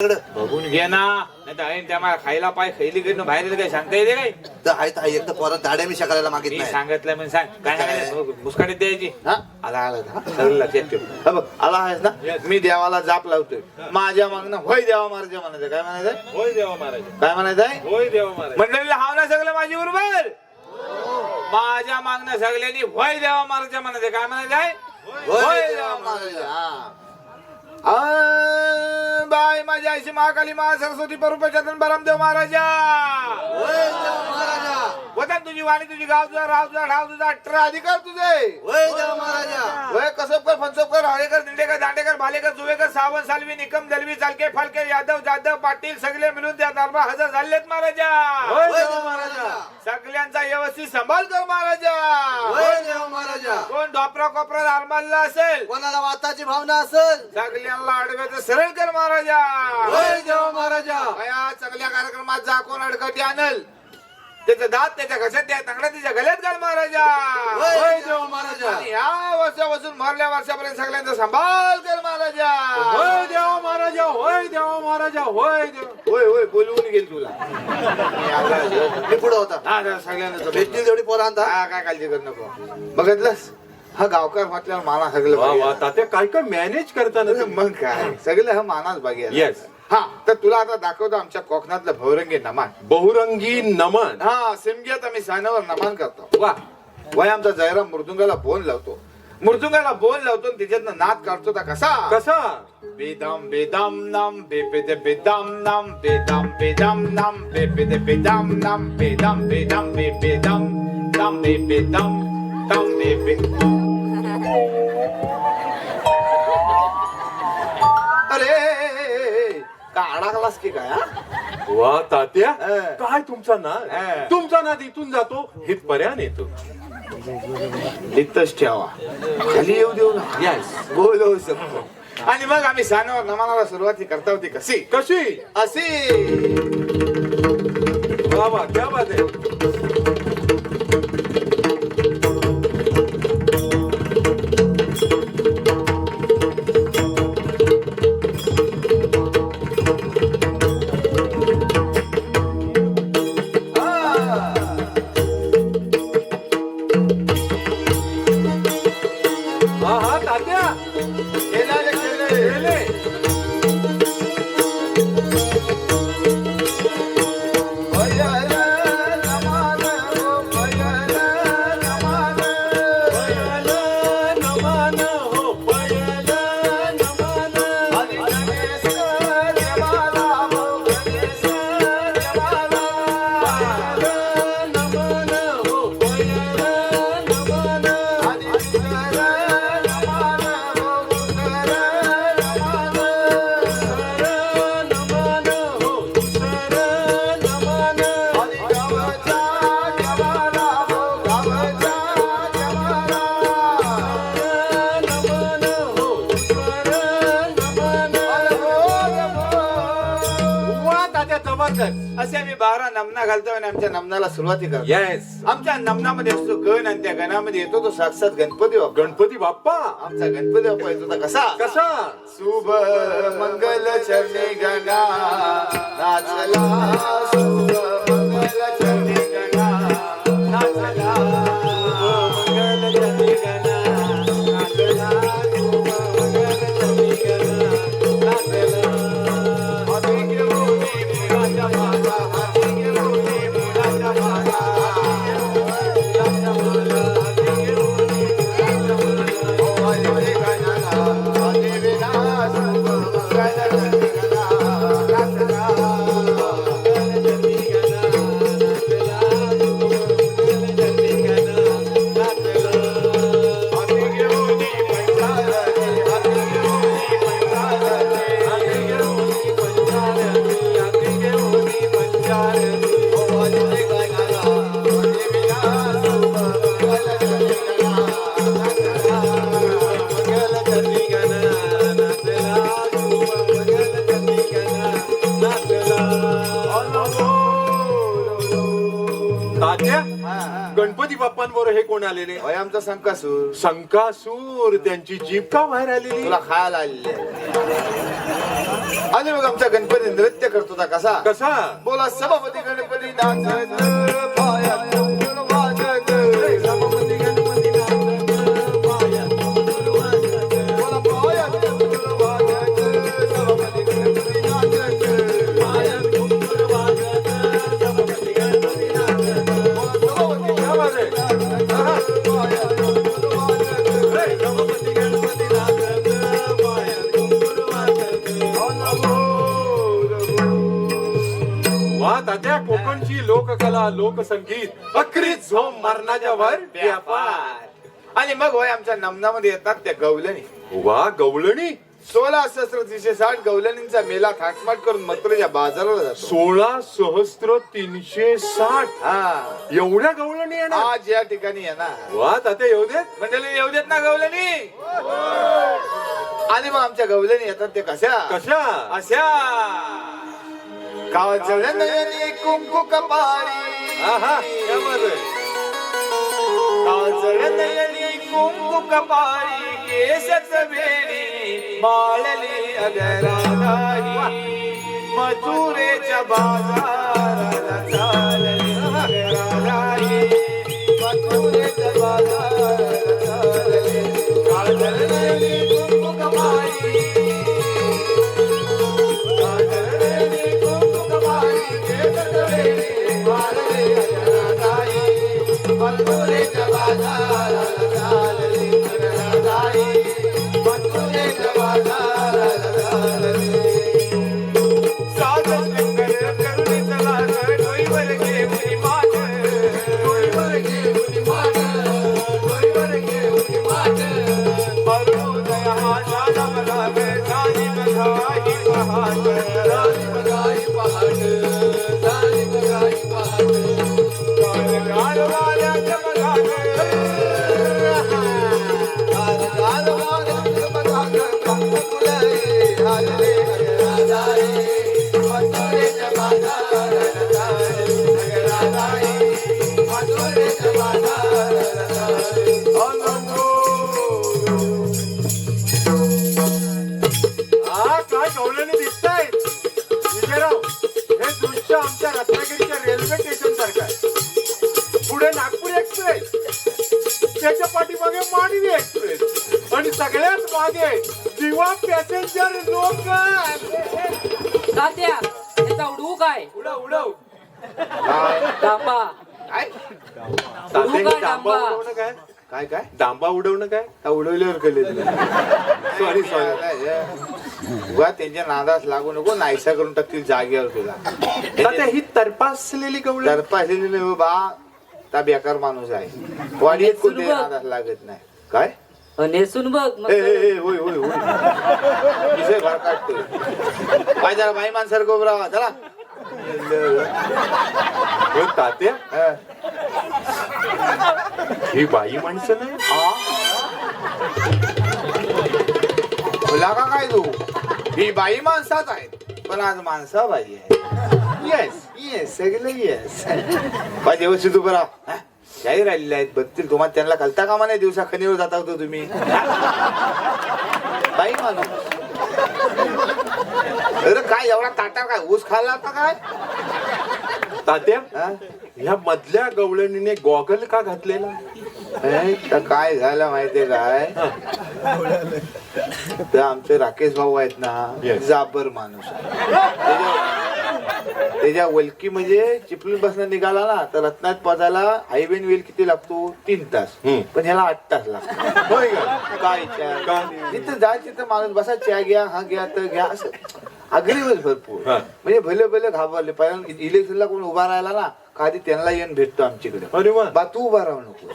बघून घे. ना. नाही तर ऐन त्या मला खायला पाय खैली बाहेर येतं काय? सांगता येते काय? तर आहे तर आहे. एक तर परत दाड्या मी करायला मागित मी नाही. सांगितलं म्हणून सांग. काय सांगायचं मुस्काडीत द्यायची. हा? आला आला हा? सगळं लक्षात ठेव हा बघ आला आहेस ना? मी देवाला जाप लावतोय. माझ्या मागणं होय देवा महाराज म्हणायचं काय म्हणायचं होय देवा महाराज काय म्हणायचं होय देवा महाराज मंडळीला हाव ना सगळं माझी बरोबर माझ्या मागणं सगळ्यांनी होय देवा महाराज म्हणायचं काय म्हणायचंय? होय देवा महाराज हा. आ, बाय ऐशी महाकाली महा सरस्वती परुपचंदन बरमदेव महाराजा महाराजा वतन तुझी वाणी तुझी गाव तुझा राव तुझा ढाव तुझा अठरा अधिकार तुझे. देवा महाराजा. वय कसबकर फणसोबकर हरेकर दिंडेकर दांडेकर भालेकर जुवेकर सावंत सालवी निकम दलवी चालके फालके यादव जाधव पाटील सगळे मिळून त्या दरबार हजर झालेत महाराजा. देवा महाराजा. सगळ्यांचा व्यवस्थित सांभाळ कर महाराजा. देवा महाराजा. कोण डॉपरा कोपरा आरमालला असेल? कोणाला वाताची भावना असेल? सगळ्यांना अडव्याचं सरळ कर महाराजा. देवा महाराजा. या चांगल्या कार्यक्रमात जा कोण अडकटी आणल? त्याचं दात त्याच्या घशात त्या तांगड्या त्याच्या गल्यात घाल महाराजा. होय. देवा महाराजा. आणि या वर्षापासून मरल्या वर्षापर्यंत सगळ्यांचा सांभाळ कर महाराजा. होय देवा महाराजा होय देवा महाराजा होय देवा. होय होय बोलवून गेल तुला. मी पुढे होता. हा जरा सगळ्यांना. भेटतील तेवढी पोरं आणता? हा काय काळजी करू नको. बघितलंस हा गावकार म्हटल्यावर माना सगळं वा वा बघायला. तात्या काय काय मॅनेज करताना तुम्ही. मग काय? सगळं हा मानाच बघेल Yes. हा तर तुला आता दाखवतो आमच्या कोकणातलं भवरंगी नमान. बहुरंगी नमन? हा सिमग्यात आम्ही सानावर नमान करतो. वा. वय आमचा जयराम मृदुंगाला बोन लावतो. मृदुंगाला बोन लावतो आणि त्याच्यातनं नाद काढतो तर कसा? कसा? बेदम बेदम नम बेपेदे बेदम नम बेदम बेदम नम बेपेदे बेदम नम बेदम बेदम बे बेदम दम बे बेदम दम बे का अडकलास की काय हा? वा तात्या. काय तुमचा हा. तुमचा नाद इथून जातो हितपर्यंत येतो. इथंच ठेवा. खाली येऊ देऊ नका. येस बोलवू शकतो. आणि मग आम्ही सानावर नमानाला सुरुवाती करता होती कशी? कशी? वा वा क्या बात आहे. नमना घालतो आणि आमच्या नमनाला सुरुवाती करतो येस आमच्या नमनामध्ये असतो गण आणि त्या गणामध्ये येतो तो साक्षात गणपती बाप्पा. गणपती बाप्पा. आमचा गणपती बाप्पा येतो तर कसा? कसा? शुभ मंगल चरणी गणा. नाचला शुभ मंगल चरणी गणा. नाचला आलेले. होय आमचा संकासूर. संकासूर त्यांची जीभ का बाहेर आलेली? तुला खायला आलेले. आणि मग आमचा गणपती नृत्य करतो होता कसा? कसा? बोला सभापती गणपती नाचत. लोककला लोकसंगीत अक्रीत झोम मरणाच्या वर व्यापार. आणि मग होय आमच्या नमनामध्ये येतात त्या गवलणी. वा गवळणी सोळा सहस्त्र तीनशे साठ गवलणींचा मेला थाटमाट करून मथुरेच्या बाजाराला जातो. सोळा सहस्त्र तीनशे साठ? हा. एवढ्या गवळणी येणार? आज या ठिकाणी येणार. वा तात्या येऊ देत? मंडळी येऊ देत ना गवलनी आणि मग आमच्या गवलणी येतात ते कशा? कशा? अशा. काजळ नयनी कुंकू कपारी? काजळ नयनी कुंकू कपाळी केशच वेणी माळली अगराधारी। मथुरेच्या बाजाराला त्याच्या पाठीमागे मांडवी एक्सप्रेस आणि सगळ्यात मागे दिवा पॅसेंजर लोक तात्या याचा उडवू काय? उडव उडव. डांबा काय? काय डांबा? उडवणं काय? काय काय? डांबा उडवणं काय? त्या उडवल्यावर कळले सॉरी सॉरी उगा त्यांच्या नादास लागू नको नाहीसा करून टाकतील जागेवर तुला. तात्या ही तरपासलेली गवळणी दरपा असलेली बा. त्या बेकार माणूस आहे. वाडीत कोणत्या नादास लागत नाही. काय? नेसून बघ. मग ए, ए, ए, होय होय होय. विषय भर काढतोय. काय जरा बाई माणसारखं उभं राहा चला. हो, तात्या? हा. ही बाई माणसं नाही? हा? बोला का काय तू? ही बाई माणसाच आहेत. पण आज माणसा बाई आहे. सगळं येस पाहिजे व्यवस्थित उभं राहा हा? राहिलेले आहेत बघतील तुम्हाला त्यांना घालता कामा नाही दिवसा खनीवर जाता होतो तुम्ही. बाई माणूस. अरे काय एवढा ताटा काय ऊस खाल्ला आता काय? तात्या हा? ह्या मधल्या गवळणीने गॉगल का घातलेला? तर काय झालं माहितीये काय? तर आमचे राकेश भाऊ आहेत ना Yes. जाबर माणूस. आहे. त्याच्या- त्याच्या वलकी म्हणजे चिपळूण बसणं निघाला ना तर रत्नात पोचायला हायवे वेल किती लागतो तीन तास. पण ह्याला आठ तास लागतो होय का काय? का? जिथं जाय तिथं माणूस बसा चहा घ्या हा घ्या तर घ्या असं अग्रीवच भरपूर हा. म्हणजे भले भले घाबरले पहिल्यांदा इलेक्शनला कोण उभा राहिला ना का आधी त्यांना येऊन भेटतो आमच्याकडे अरे वा बा तू उभा राहू नको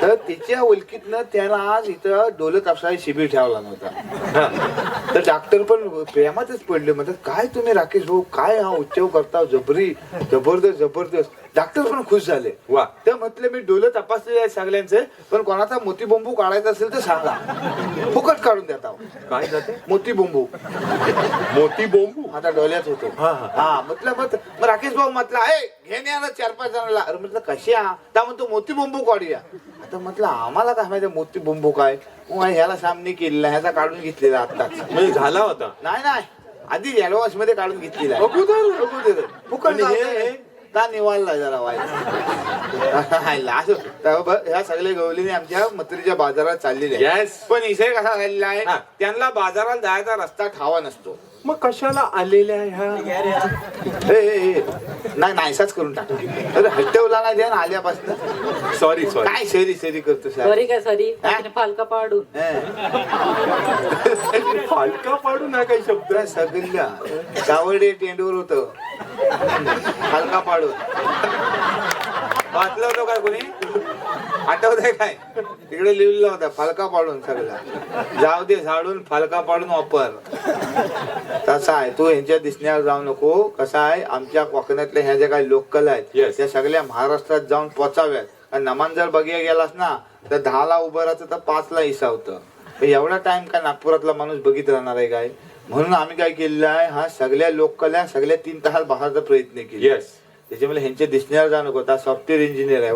तर तिच्या ओळखीतनं त्याला आज इथं डोले कापसाळी शिबिर ठेवला नव्हता हा. तर डॉक्टर पण प्रेमातच पडले. म्हणतात काय तुम्ही राकेश भाऊ? काय हा उच्चव करता? जबरी जबरदस्त जबरदस्त. डॉक्टर पण खुश झाले. वा. तर म्हटलं मी डोलं तपासलेले आहे सगळ्यांचे पण कोणाचा मोतीबंबू काढायचा असेल तर सांगा. फुकट काढून देत काय जाते? मोतीबंबू. मोठी बोंबू आता डोल्यात होतो. हा, हा. हा म्हटलं मग मग राकेश भाऊ म्हटलं आहे घेणे आला चार पाच जणांना. अरे म्हटलं कशी? आ त्या म्हणतो मोती बोंबू काढूया. आता म्हटलं आम्हाला काय माहिती मोती बोंबू काय? मग ह्याला सामने केलेला ह्याचा काढून घेतलेला आत्ताच. म्हणजे झाला होता? नाही नाही. आधी येलोवाशमध्ये काढून घेतलेला आहे. अगोदर? अगोदर. फुकट आणि हे-. का निवाळला जरा वाईट असं तेव्हा ब- ह्या सगळ्या गवलीने आमच्या मत्रीच्या बाजारात चाललेले आहे. Yes. पण विषय कसा झालेला आहे हा. त्यांना बाजारात जायचा रस्ता ठावा नसतो मग कशाला आलेल्या ह्या ए, ए, ए. नाही नाहीसाच करून टाक अरे हट्टवला नाही द्या ना आल्यापासून सॉरी सॉरी काय शरी शरी करतो? सॉरी काय सॉरी? फालका पाडून हे. फालका पाडू ना काही शब्द सगळ्या सावडे टेंडूर होत हलका पाडून वाचलं होतं काय कोणी? आठवत आहे काय? तिकडे लिहिलेलं होतं फालका पाडून सगळा. जाऊ दे झाडून फालका पाडून वापर. तसा आहे तू यांच्या दिसण्यावर जाऊ नको. कसा आहे आमच्या कोकणातल्या ह्या ज्या काही लोककला आहेत. त्या सगळ्या महाराष्ट्रात जाऊन पोचाव्यात. आणि नमान जर बघिया गेलास ना तर दहाला उभं राहायचं तर पाचला इसावतं तर एवढा टाइम काय नागपुरातला माणूस बघित राहणार आहे काय? म्हणून आम्ही काय केलेलं आहे हा सगळ्या लोककला सगळ्या तीन तासात बहायचा प्रयत्न केला. येस त्याच्यामुळे ह्यांच्या दिसण्यावर जाऊ नको सॉफ्टवेअर इंजिनियर आहे.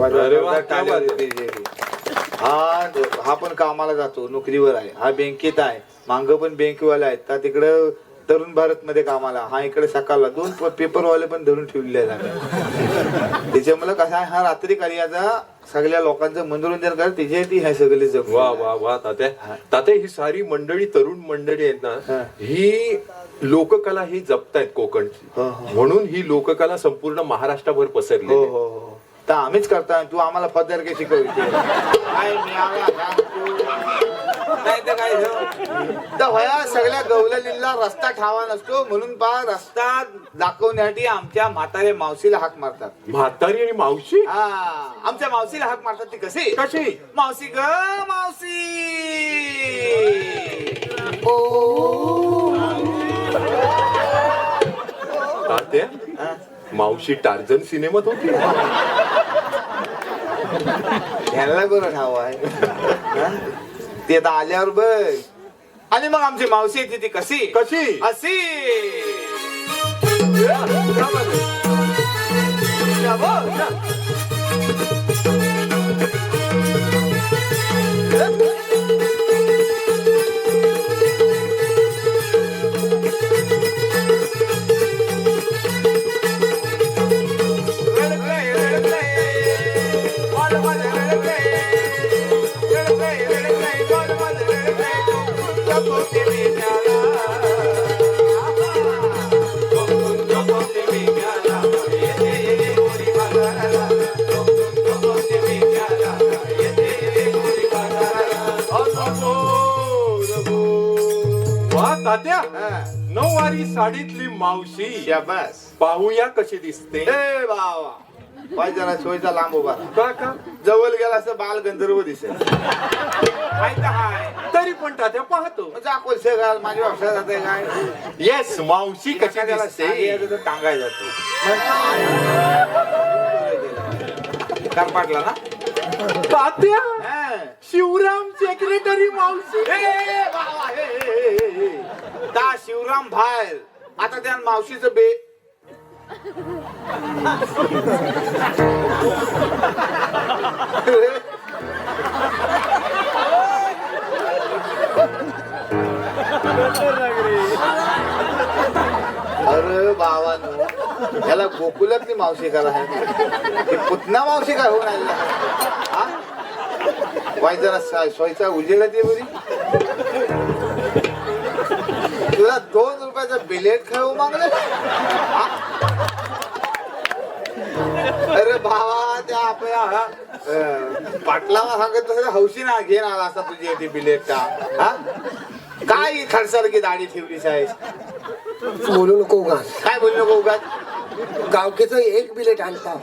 हा हा पण कामाला जातो. नोकरीवर आहे. हा बँकेत आहे. मांग पण बँकवाला आहेत. तर तिकडं तरुण भारत मध्ये कामाला. हा इकडे सकाळला दोन पेपर वाले पण धरून ठेवलेले आहेत त्याच्यामुळे कसं आहे हा रात्री कार्याचा सगळ्या लोकांचं मनोरंजन कर. त्याच्यासाठी हे सगळे. वा वा वा तात्या. तात्या ही सारी मंडळी तरुण मंडळी आहेत. ना ही लोककला ही जपतायत कोकणची. हो, हो. म्हणून ही लोककला संपूर्ण महाराष्ट्रभर पसरली हो हो हो. तर आम्हीच करता तू आम्हाला पदर काय शिकवते काय. नाही तर काय झालं? तर सगळ्या गवललीला रस्ता ठावा नसतो. म्हणून पा रस्ता दाखवण्यासाठी आमच्या म्हातारे मावशीला हाक मारतात. म्हातारी आणि मावशी? हा. आमच्या मावशीला हाक मारतात ती कशी? कशी? मावशी ग मावशी! तात्या? मावशी टार्झन सिनेमात होती. ह्याला बरं ठाव आहे? ते आता आल्यावर बघ. आणि मग आमची मावशी येते ती कशी? कशी? अशी. साडीतली मावशी. शाबास. पाहूया कशी दिसते. ए बावा पाय जरा सोयचा लांब उभा राहा. का का? जवळ गेला असं बाल गंधर्व दिसेल. हाय तर हाय. तरी पण तात्या पाहतो. कोलसे घाल माझ्या व्यवसाय जाते काय? येस मावशी कशी त्याला दिसते. सांगायचं तर टांगाय जातो. पाटला ना? तात्या हा. शिवराम सेक्रेटरी मावशी. ए, ए, बावा, ए, ए, ए, ए, ए. शिवराम बाहेर आता त्या मावशीचं बे. अरे बाबानो याला गोकुलातली मावशी करा ही. पुतना मावशी काय होऊन आली हा? वाय जरा सा- उजेला दे बरी. तुला दोन रुपयाचं बिलेट खेळू मागलं? अरे भावा त्या आपल्या पाटलाला सांगत हौशी ना घेऊन आला असता तुझी ती बिलेट का हा? काय खडसारखी दाढी ठेवली साहेब? बोलू नको उगाच. काय बोलू नको उगाच? गावकीचं एक बिलेट आणता.